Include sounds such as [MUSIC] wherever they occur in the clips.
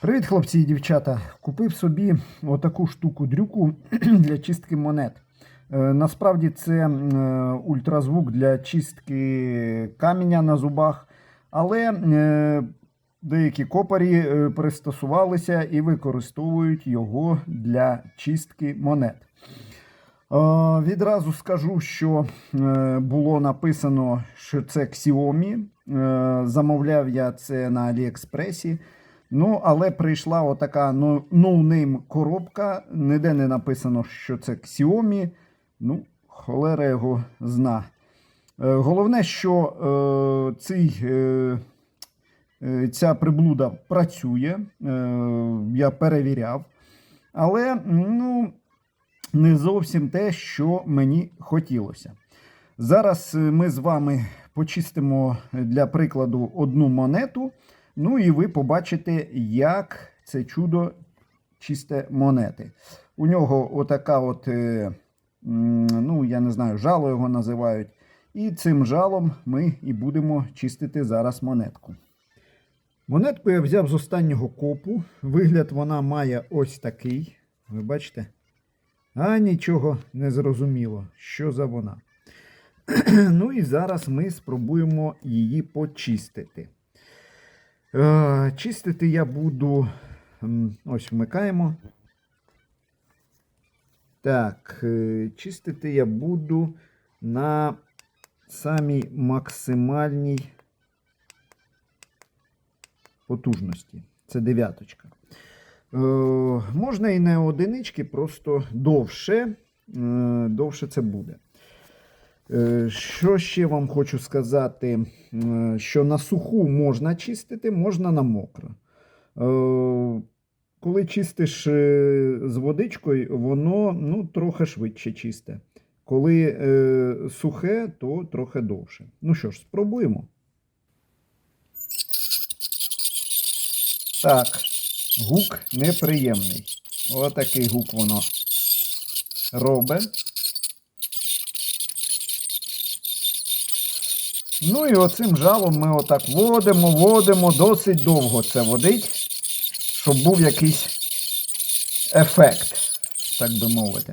Привіт, хлопці і дівчата. Купив собі отаку штуку дрюку [CLEARS THROAT] для чистки монет. Е, Насправді це е, ультразвук для чистки каменя на зубах, але е, деякі копарі пристосувалися і використовують його для чистки монет. Відразу скажу, що було написано, що це Xiaomi. Замовляв я це на Аліекспресі. Ну, але прийшла отака ноунейм коробка. Ніде не написано, що це Xiaomi. Ну, холера його зна. Е, Головне, що е, цей, е, е, ця приблуда працює. Е, я перевіряв. Але ну, не зовсім те, що мені хотілося. Зараз е, ми з вами почистимо для прикладу одну монету. Ну і ви побачите, як це чудо чисте монети. У нього отака от, е, ну я не знаю, жало його називають. І цим жалом ми і будемо чистити зараз монетку. Монетку я взяв з останнього копу. Вигляд вона має ось такий. Ви бачите? А нічого не зрозуміло, що за вона. [CLEARS THROAT] ну і зараз ми спробуємо її почистити. Е, Чистити я буду. Ось вмикаємо. Так, е, чистити я буду на самій максимальній потужності. Це дев'яточка. Е, можна і не одинички, просто довше. Довше це буде. Е, Що ще вам хочу сказати? Е, Що на суху можна чистити, можна на мокро. Е, Коли чистиш з водичкою, воно ну, трохи швидше чисте. Коли е, сухе, то трохи довше. Ну що ж, спробуємо. Так, гук неприємний. Отакий гук воно робить. Ну і оцим жалом ми отак водимо, водимо, досить довго це водить, щоб був якийсь ефект, так би мовити.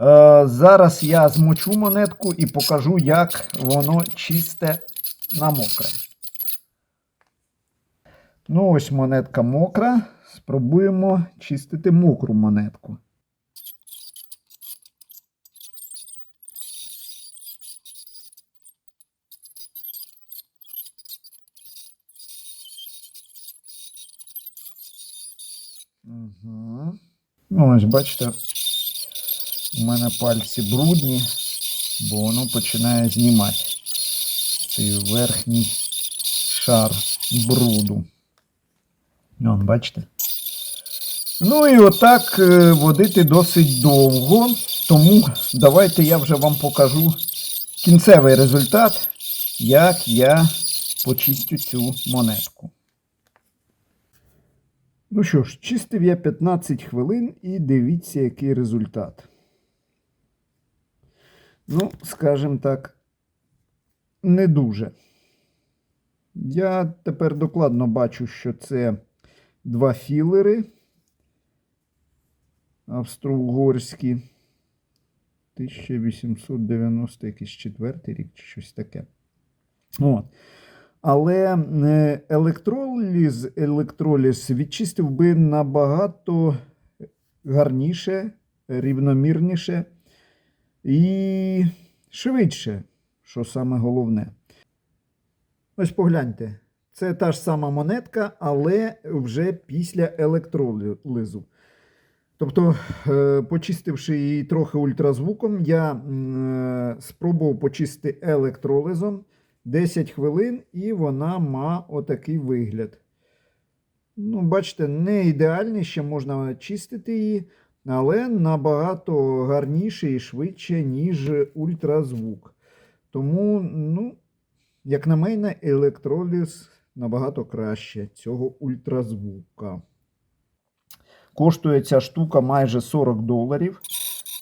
Е, зараз я змочу монетку і покажу, як воно чисте на мокре. Ну, ось монетка мокра. Спробуємо чистити мокру монетку. Угу. Ось бачите, у мене пальці брудні, бо воно починає знімати цей верхній шар бруду. Вон, бачите? Ну і отак е, водити досить довго. Тому давайте я вже вам покажу кінцевий результат, як я почистю цю монетку. Ну що ж, чистив я 15 хвилин і дивіться, який результат. Ну, скажімо так, не дуже. Я тепер докладно бачу, що це два філери австро-угорські. 1890 якийсь четвертий рік чи щось таке. От. Але е, електроліз, електроліз відчистив би набагато гарніше, рівномірніше і швидше, що саме головне. Ось погляньте, це та ж сама монетка, але вже після електролізу. Тобто, е, почистивши її трохи ультразвуком, я е, спробував почистити електролизом 10 хвилин, і вона має отакий вигляд. Ну, бачите, не ідеальний, ще можна чистити її, але набагато гарніше і швидше, ніж ультразвук. Тому, ну, як на мене, електроліз набагато краще цього ультразвука. Коштує ця штука майже 40 доларів.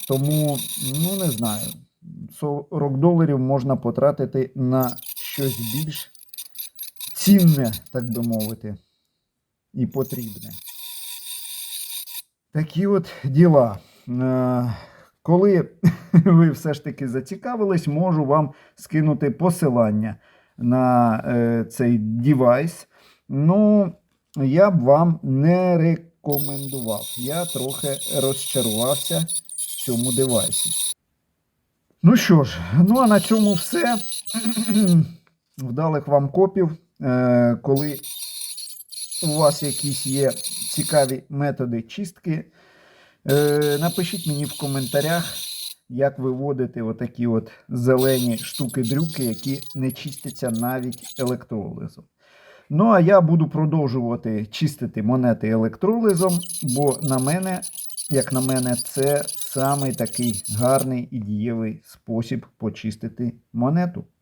Тому, ну не знаю, 40 доларів можна потратити на щось більш цінне, так би мовити. і потрібне. Такі от діла. Е, Коли [LAUGHS] ви все ж таки зацікавились, можу вам скинути посилання на е, цей девайс. Ну, я б вам не рекомендував. Я трохи розчарувався в цьому девайсі. Ну що ж, ну а на цьому все. [CLEARS THROAT] Вдалих вам копів. Е, коли у вас якісь є цікаві методи чистки, е, напишіть мені в коментарях, як виводити отакі от зелені штуки-дрюки, які не чистяться навіть електролизом. Ну, а я буду продовжувати чистити монети електролизом, бо на мене, як на мене, це самий такий гарний і дієвий спосіб почистити монету.